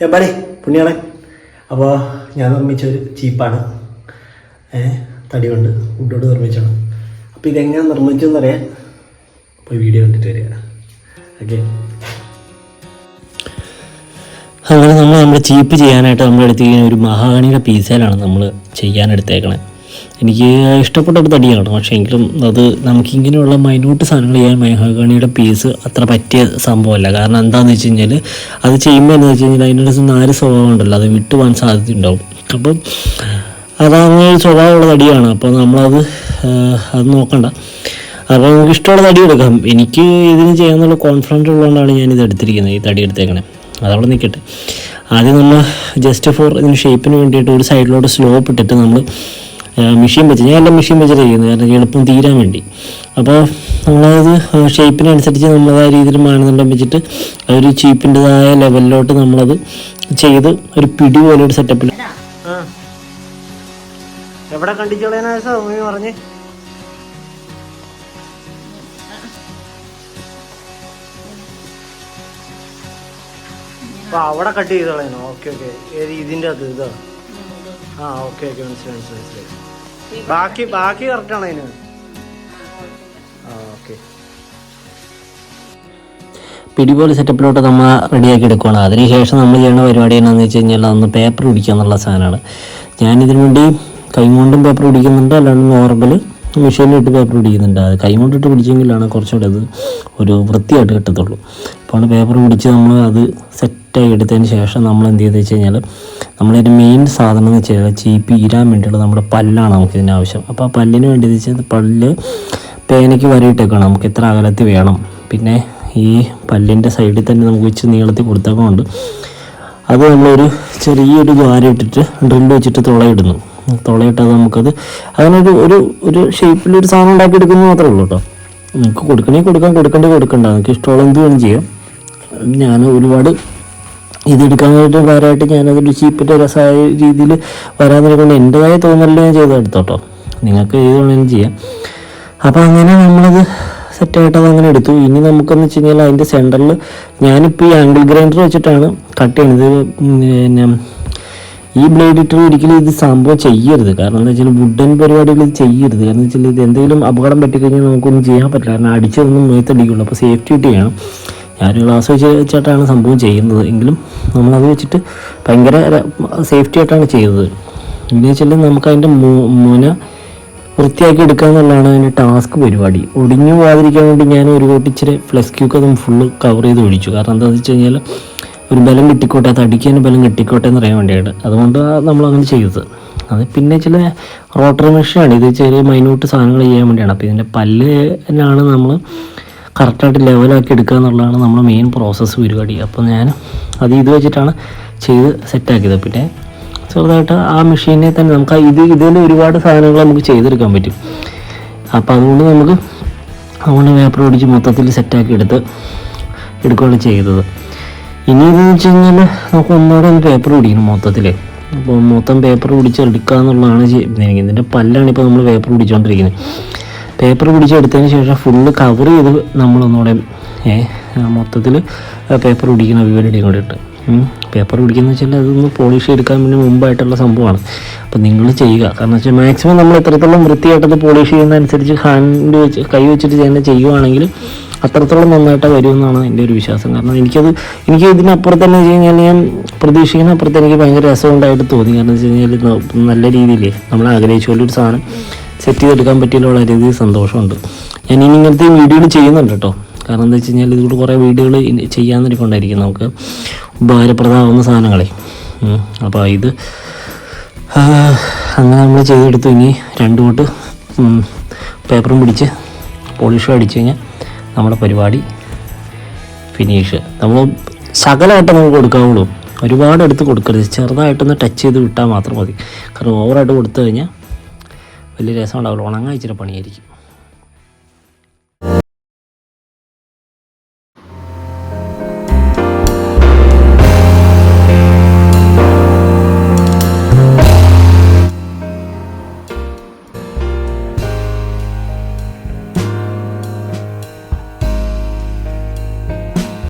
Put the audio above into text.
എമ്പാടി പുണ്യാളൻ അപ്പോൾ ഞാൻ നിർമ്മിച്ച ഒരു ചീപ്പാണ് തടി കൊണ്ട് ഉണ്ടോട് നിർമ്മിച്ചാണ് അപ്പോൾ ഇതെങ്ങനെ നിർമ്മിച്ചെന്നറിയാൻ അപ്പോൾ വീഡിയോ കണ്ടിട്ട് വരിക. ഓക്കെ അങ്ങനെ നമ്മൾ നമ്മുടെ ചീപ്പ് ചെയ്യാനായിട്ട് നമ്മൾ എടുത്തിരിക്കുന്ന ഒരു മഹാഗണിയുടെ പീസയിലാണ് നമ്മൾ ചെയ്യാൻ എനിക്ക് ഇഷ്ടപ്പെട്ട ഒരു തടിയാണ്. പക്ഷേ എങ്കിലും അത് നമുക്കിങ്ങനെയുള്ള മൈന്യൂട്ട് സാധനങ്ങൾ ചെയ്യാൻ മഹാഗണിയുടെ പീസ് അത്ര പറ്റിയ സംഭവമല്ല. കാരണം എന്താണെന്ന് വെച്ച് കഴിഞ്ഞാൽ അത് ചെയ്യുമ്പോൾ എന്ന് വെച്ച് കഴിഞ്ഞാൽ അതിനൊരു നാല് സ്വഭാവം ഉണ്ടല്ലോ. അത് വിട്ടു പോകാൻ സാധ്യത ഉണ്ടാവും അപ്പം അതങ്ങനെ സ്വഭാവമുള്ള തടിയാണ്. അപ്പോൾ നമ്മളത് അത് നോക്കണ്ട. അപ്പോൾ നമുക്ക് ഇഷ്ടമുള്ള തടി എടുക്കാം. എനിക്ക് ഇതിന് ചെയ്യാമെന്നുള്ള കോൺഫിഡൻസ് ഉള്ളതുകൊണ്ടാണ് ഞാൻ ഇത് എടുത്തിരിക്കുന്നത് ഈ തടി എടുത്തേക്കണേ. അതവിടെ നിൽക്കട്ടെ ആദ്യം നമ്മൾ ജസ്റ്റ് ഫോർ ഇതിന് ഷേപ്പിന് വേണ്ടിയിട്ട് ഒരു സൈഡിലോട്ട് സ്ലോപ്പ് ഇട്ടിട്ട് നമ്മൾ മെഷീൻ വെച്ച് ഞാൻ എല്ലാം മെഷീൻ വെച്ചിട്ട് ചെയ്യുന്നത് കാരണം എളുപ്പം തീരാൻ വേണ്ടി. അപ്പോൾ നമ്മളത് ഷേപ്പിനനുസരിച്ച് നമ്മൾ ആ രീതിയിൽ മാനദണ്ഡം വെച്ചിട്ട് ഒരു ചീപ്പിന്റെതായ ലെവലിലോട്ട് നമ്മളത് ചെയ്ത് ഒരു പിടി പോലെ ഒരു സെറ്റപ്പിൽ എവിടെ കണ്ടിച്ചോളേനാ പറഞ്ഞേ? അപ്പൊ അവിടെ കട്ട് ചെയ്ത് കളയണോ ഓക്കെ ഓക്കെ ഏത് ഇതിന്റെ അത് ഇതാ. ആ ഓക്കെ ഓക്കെ മനസ്സിലായി മനസ്സിലായി മനസ്സിലായി. ബാക്കി ബാക്കി കറക്റ്റ് ആണ് അതിന്? ആ ഓക്കെ പിടി പോലെ സെറ്റപ്പിലോട്ട് നമ്മൾ റെഡിയാക്കി എടുക്കുകയാണ് അതിനുശേഷം നമ്മൾ ചെയ്യുന്ന പരിപാടി എന്നാന്ന് വെച്ച് കഴിഞ്ഞാൽ അതൊന്ന് പേപ്പർ പിടിക്കുക എന്നുള്ള സാധനമാണ്. ഞാനിതിനു വേണ്ടി കൈകൊണ്ടും പേപ്പർ പിടിക്കുന്നുണ്ട് അല്ലാണ്ട് നോർമൽ മെഷീനിലിട്ട് പേപ്പർ പിടിക്കുന്നുണ്ട്. അത് കൈ കൊണ്ടിട്ട് പിടിച്ചെങ്കിലാണ് കുറച്ചുകൂടെ അത് ഒരു വൃത്തിയായിട്ട് കിട്ടത്തുള്ളൂ. അപ്പോൾ പേപ്പർ പിടിച്ച് നമ്മൾ അത് സെറ്റായി എടുത്തതിന് ശേഷം നമ്മൾ എന്ത് ചെയ്തെന്ന് വെച്ച് കഴിഞ്ഞാൽ നമ്മളൊരു മെയിൻ സാധനം എന്ന് വെച്ച് കഴിഞ്ഞാൽ ചീപ്പി ഇരാൻ വേണ്ടിയുള്ള നമ്മുടെ പല്ലാണ് നമുക്ക് ഇതിന് ആവശ്യം. അപ്പോൾ ആ പല്ലിന് വേണ്ടി വെച്ചാൽ പല്ല് പേനയ്ക്ക് വരയിട്ടേക്കാണ്. നമുക്ക് എത്ര അകലത്തിൽ വേണം. പിന്നെ ഈ പല്ലിന്റെ സൈഡിൽ തന്നെ നമുക്ക് വെച്ച് നീളത്തിൽ കൊടുത്തേക്കൊണ്ട് അത് നമ്മളൊരു ചെറിയൊരു ദ്വാരം ഇട്ടിട്ട് ഡ്രില്ല് വെച്ചിട്ട് തുളയിടുന്നു. തുളയിട്ടത് നമുക്കത്. അതിനൊരു ഒരു ഒരു ഷേപ്പിലൊരു സാധനം ഉണ്ടാക്കി എടുക്കുന്നത് മാത്രമേ ഉള്ളൂ കേട്ടോ നിങ്ങൾക്ക് കൊടുക്കണേ കൊടുക്കാം കൊടുക്കണ്ടേ കൊടുക്കണ്ട. നിങ്ങൾക്ക് ഇഷ്ടമുള്ള എന്ത് വേണം ചെയ്യാം. ഞാൻ ഒരുപാട് ഇതെടുക്കാൻ വേണ്ടിയിട്ട് വേറെയായിട്ട് ഞാനതൊരു ചീപ്പിന്റെ രസമായ രീതിയിൽ വരാൻ കൊണ്ട് എന്റെതായ തോന്നലിൽ ഞാൻ ചെയ്തെടുത്തോട്ടോ നിങ്ങൾക്ക് ഏത് വേണമെങ്കിലും ചെയ്യാം. അപ്പോൾ അങ്ങനെ നമ്മളത് സെറ്റായിട്ട് അങ്ങനെ എടുത്തു. ഇനി നമുക്കെന്ന് വെച്ച് കഴിഞ്ഞാൽ അതിന്റെ സെന്ററിൽ ഞാനിപ്പോൾ ഈ ആംഗിൾ ഗ്രൈൻഡർ വെച്ചിട്ടാണ് കട്ട് ചെയ്യുന്നത് പിന്നെ ഈ ബ്ലേഡ് ഇട്ട് ഒരിക്കലും ഇത് സംഭവം ചെയ്യരുത്. കാരണം എന്താ വെച്ചാൽ വുഡൻ പരിപാടികൾ ചെയ്യരുത്. കാരണം വെച്ചാൽ ഇത് എന്തെങ്കിലും അപകടം പറ്റിക്കഴിഞ്ഞാൽ നമുക്കൊന്നും ചെയ്യാൻ പറ്റില്ല. കാരണം അടിച്ചതൊന്നും മേത്തടിക്കുള്ളൂ അപ്പോൾ സേഫ്റ്റി ആയിട്ട് ചെയ്യണം ഞാൻ ഗ്ലാസ് വെച്ച് വെച്ചിട്ടാണ് സംഭവം ചെയ്യുന്നത്. എങ്കിലും നമ്മളത് വെച്ചിട്ട് ഭയങ്കര സേഫ്റ്റി ആയിട്ടാണ് ചെയ്തത് എന്താ വെച്ചാൽ നമുക്ക് അതിന്റെ മുന വൃത്തിയാക്കി എടുക്കുക എന്നുള്ളതാണ് അതിന്റെ ടാസ്ക് പരിപാടി. ഒടിഞ്ഞു പോകാതിരിക്കാൻ വേണ്ടി ഞാൻ ഒരു കോട്ടി ഇച്ചിരി ഫ്ലെക്സ് ക്യൂക്ക് അതും ഫുള്ള് കവർ ചെയ്ത് ഒഴിച്ചു. കാരണം എന്താണെന്ന് വെച്ച് കഴിഞ്ഞാൽ ഒരു ബലം കിട്ടിക്കോട്ടെ അത് അടിക്കാൻ ബലം കിട്ടിക്കോട്ടെ എന്ന് പറയാൻ വേണ്ടിയിട്ട് അതുകൊണ്ട് നമ്മൾ അങ്ങനെ ചെയ്തത്. അത് പിന്നെ ചില റോട്ടർ മെഷീനാണ്. ഇത് ചെറിയ മൈന്യൂട്ട് സാധനങ്ങൾ ചെയ്യാൻ വേണ്ടിയാണ്. അപ്പോൾ ഇതിന്റെ പല്ലിനാണ് നമ്മൾ കറക്റ്റായിട്ട് ലെവലാക്കി എടുക്കുക എന്നുള്ളതാണ് നമ്മുടെ മെയിൻ പ്രോസസ്സ് പരിപാടി. അപ്പോൾ ഞാൻ അത് ഇത് വെച്ചിട്ടാണ് ചെയ്ത് സെറ്റാക്കിയത് പിന്നെ ചെറുതായിട്ട് ആ മെഷീനെ തന്നെ നമുക്ക് ഇത് ഇതിൽ ഒരുപാട് സാധനങ്ങൾ നമുക്ക് ചെയ്തെടുക്കാൻ പറ്റും. അപ്പോൾ അതുകൊണ്ട് നമുക്ക് അതുകൊണ്ട് പേപ്പർ പിടിച്ച് മൊത്തത്തിൽ സെറ്റാക്കി എടുത്ത് എടുക്കുകയാണ് ചെയ്തത്. ഇനി ഇതെന്ന് വെച്ച് കഴിഞ്ഞാൽ നമുക്ക് ഒന്നുകൂടെ ഒന്ന് പേപ്പർ പിടിക്കണം മൊത്തത്തിൽ അപ്പോൾ മൊത്തം പേപ്പർ പിടിച്ച് എടുക്കുക എന്നുള്ളതാണ് ചെയ്യുന്നത് ഇതിന്റെ പല്ലാണ് ഇപ്പോൾ നമ്മൾ പേപ്പർ പിടിച്ചുകൊണ്ടിരിക്കുന്നത് പേപ്പർ പിടിച്ചെടുത്തതിന് ശേഷം ഫുള്ള് കവർ ചെയ്ത് നമ്മളൊന്നുകൂടെ മൊത്തത്തിൽ പേപ്പർ പിടിക്കണം വിവരടിയും കൂടെ ഇട്ട്. പേപ്പർ പിടിക്കുന്ന വെച്ചാൽ അതൊന്ന് പോളിഷ് എടുക്കാൻ വേണ്ടി മുമ്പായിട്ടുള്ള സംഭവമാണ്. അപ്പോൾ നിങ്ങൾ ചെയ്യുക. കാരണം വെച്ചാൽ മാക്സിമം നമ്മൾ എത്രത്തോളം വൃത്തിയായിട്ടത് പോളിഷ് ചെയ്യുന്നതനുസരിച്ച് ഹാൻഡ് വെച്ച് കൈ വെച്ചിട്ട് തന്നെ ചെയ്യുവാണെങ്കിൽ അത്രത്തോളം നന്നായിട്ട് വരുമെന്നാണ് എന്റെ ഒരു വിശ്വാസം. കാരണം എനിക്കത് എനിക്ക് ഇതിനപ്പുറത്ത് തന്നെ വെച്ച് കഴിഞ്ഞാൽ ഞാൻ പ്രതീക്ഷിക്കുന്ന അപ്പുറത്ത് എനിക്ക് ഭയങ്കര രസമുണ്ടായിട്ട് തോന്നി. കാരണം വെച്ച് കഴിഞ്ഞാൽ നല്ല രീതിയിൽ നമ്മൾ ആഗ്രഹിച്ച പോലെ ഒരു സാധനം സെറ്റ് ചെയ്തെടുക്കാൻ പറ്റിയുള്ള രീതിയിൽ സന്തോഷമുണ്ട്. ഞാൻ ഇനി ഇങ്ങനത്തെ വീഡിയോകൾ ചെയ്യുന്നുണ്ട് കേട്ടോ. കാരണം എന്താ വെച്ച് കഴിഞ്ഞാൽ ഇതുകൂടെ കുറേ വീഡിയോകൾ ചെയ്യാന്നിരിക്കൊണ്ടായിരിക്കും നമുക്ക്. ഉപകാരപ്രദമാകുന്ന സാധനങ്ങളെ. അപ്പോൾ ഇത് അങ്ങനെ നമ്മൾ ചെയ്തെടുത്തു. ഇനി രണ്ടു കൂട്ട് പേപ്പറും പിടിച്ച് പോളിഷും അടിച്ചു കഴിഞ്ഞാൽ നമ്മുടെ പരിപാടി ഫിനിഷ് നമ്മൾ ശകലമായിട്ട് നമുക്ക് കൊടുക്കാവുള്ളൂ. ഒരുപാട് എടുത്ത് കൊടുക്കരുത്. ചെറുതായിട്ടൊന്ന് ടച്ച് ചെയ്ത് വിട്ടാൽ മാത്രം മതി. കാരണം ഓവറായിട്ട് കൊടുത്തു കഴിഞ്ഞാൽ വലിയ രസം ഉണ്ടാവില്ല ഉണങ്ങാൻ ഇച്ചിരി പണിയായിരിക്കും.